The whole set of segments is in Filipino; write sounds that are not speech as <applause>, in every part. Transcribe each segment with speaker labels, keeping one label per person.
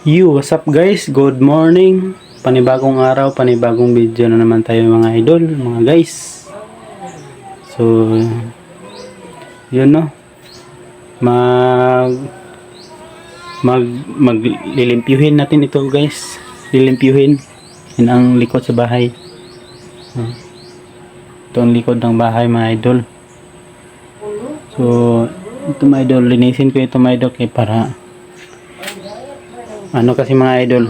Speaker 1: You, what's up guys? Good morning. Panibagong araw, panibagong video na naman tayo mga idol, mga guys. So, yun no. Mag mag maglilimpyuhin natin ito guys. Lilimpyuhin. Yan ang likod sa bahay. Hmm. Ito ang likod ng bahay mga idol. So, ito mga idol, linisin ko ito mga idol kay para ano kasi mga idol?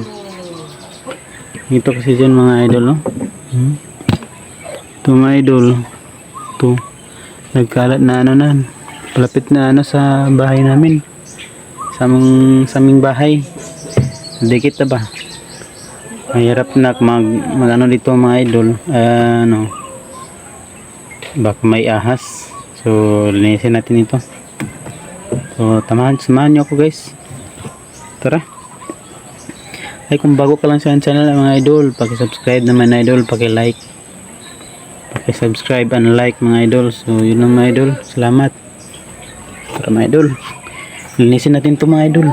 Speaker 1: Ito kasi dyan mga idol no? Hmm? ito mga idol. Ito. Nagkalat na ano na. Palapit na ano sa bahay namin. Sa aming, sa aming bahay. Dikit na ba? Mahirap na mag, mag ano dito mga idol. Ano? Baka may ahas. So linisin natin ito. So tamahan samahan nyo ako guys. Tara ay kung bago ka lang sa channel mga idol, paki-subscribe naman idol, paki-like. Paki-subscribe and like mga idol. So yun lang mga idol. Salamat. Para mga idol. Linisin natin to mga idol.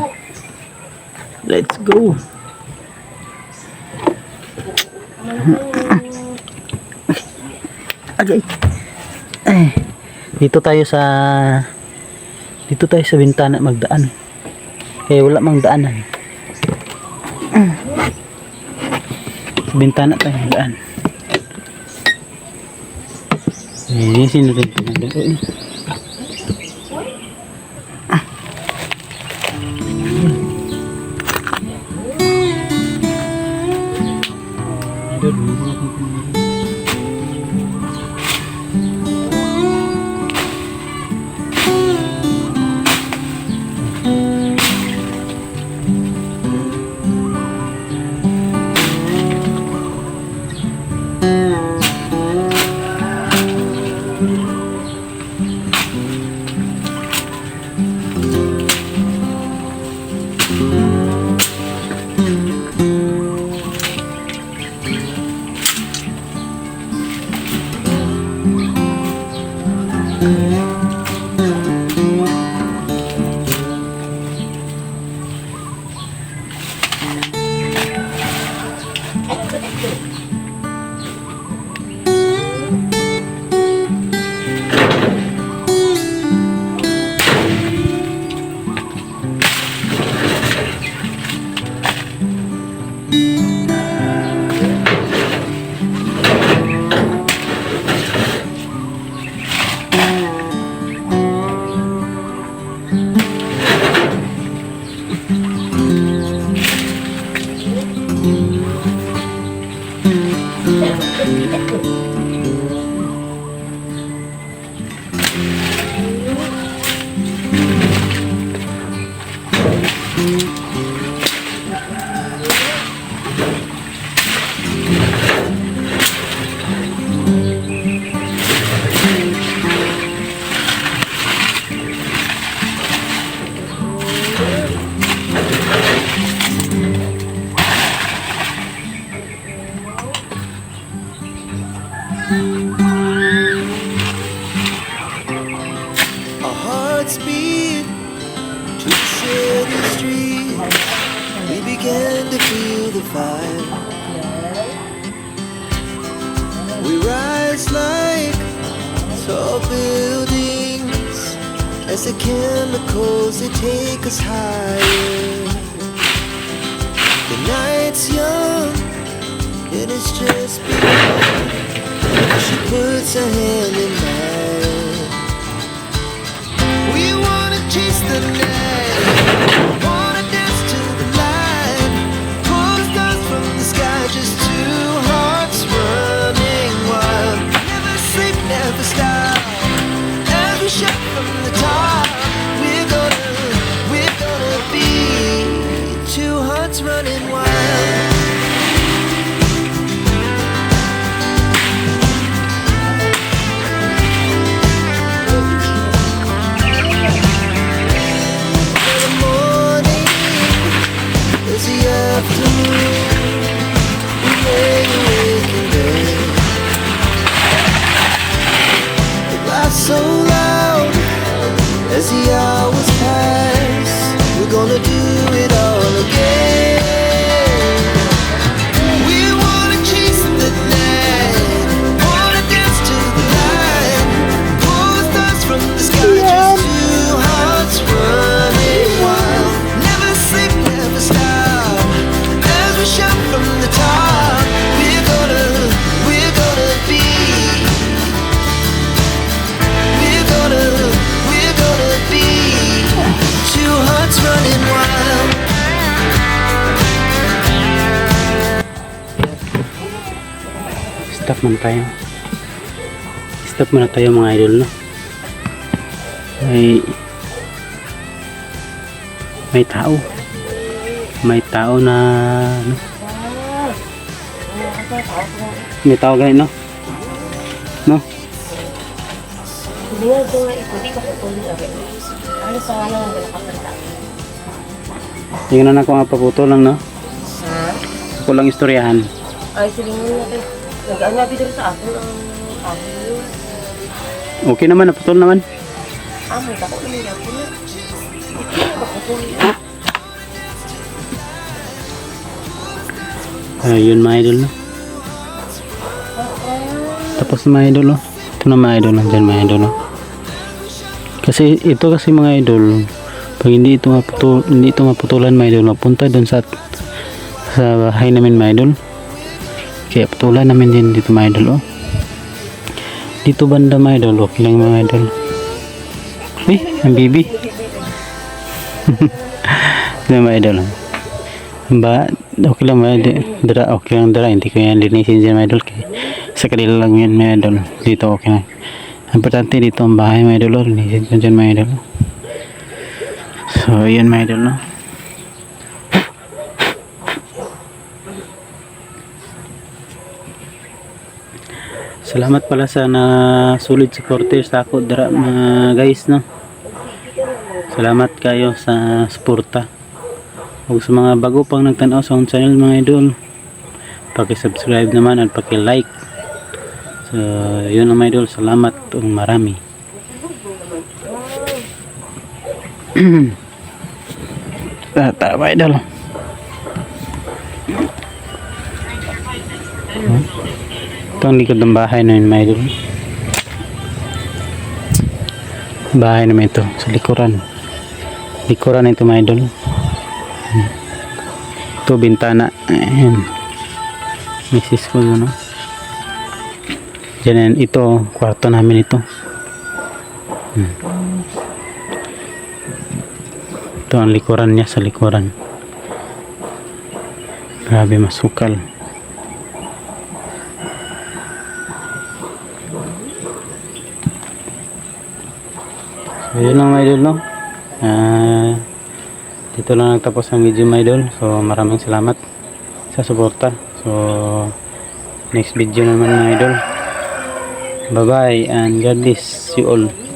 Speaker 1: Let's go. Agay. Ay. Dito tayo sa dito tayo sa bintana magdaan. Kaya wala mang daanan. Bintana tayo daan. Linisin natin ito mga
Speaker 2: Our We began to feel the fire. We rise like tall buildings as the chemicals they take us higher. The night's young and it's just begun. She puts her hand in mine. Running wild. Stop
Speaker 1: muna tayo. Stop muna tayo mga idol, no? May may tao. May tao na ano? May tao ganyan, no? No?
Speaker 3: Hindi ito nga ito, di ko agad. Ano sa nakapanta?
Speaker 1: Tingnan na ako nga paputo lang, no?
Speaker 3: Ha?
Speaker 1: Ako lang istoryahan.
Speaker 3: Ay, sige mo natin. Nag-anabi dito sa akin ang yun.
Speaker 1: Okay naman, naputol naman.
Speaker 3: Ah, may tako naman yan po na.
Speaker 1: Ayun mga idol, no? Tapos mga idol, no? Ito na mga idol, nandyan mga idol, no? Kasi ito kasi mga idol, pag hindi ito maputol, hindi ito maputulan mga idol, mapunta doon sa sa bahay namin mga idol. Putulan namin din dito mga idol, oh. Dito banda mga idol, okay lang mga idol. Eh, ang bibi. Ito mga idol, oh. Ba, okay lang mga. Dara, okay lang dara. Hindi ko yan linisin dyan mga idol. Kaya sa kanila lang yan mga idol. Dito okay na. Ang importante dito ang bahay mga idol. oh. Linisin ko dyan mga idol. So, yun mga idol. No? Salamat pala sa na solid supporters sa ako dara mga guys no. Salamat kayo sa suporta. Ug sa mga bago pang nagtanaw sa akong channel mga idol, paki-subscribe naman at paki-like. So, yun mga idol, salamat ug marami. <clears throat> Ah, Tara mga idol. Ito ang likod ng bahay na yun idol. Bahay naman ito, sa likuran. Likuran ito idol. Ito bintana. Ayan. Misis ko yun, no? Diyan yan. Ito, kwarto namin ito. Hmm. Ito ang likuran niya sa likuran. Grabe masukal. So, yun lang idol, no? Ah... dito lang nagtapos ang video mga idol. So maraming salamat sa suporta. So next video naman mga idol. Bye bye and God bless you all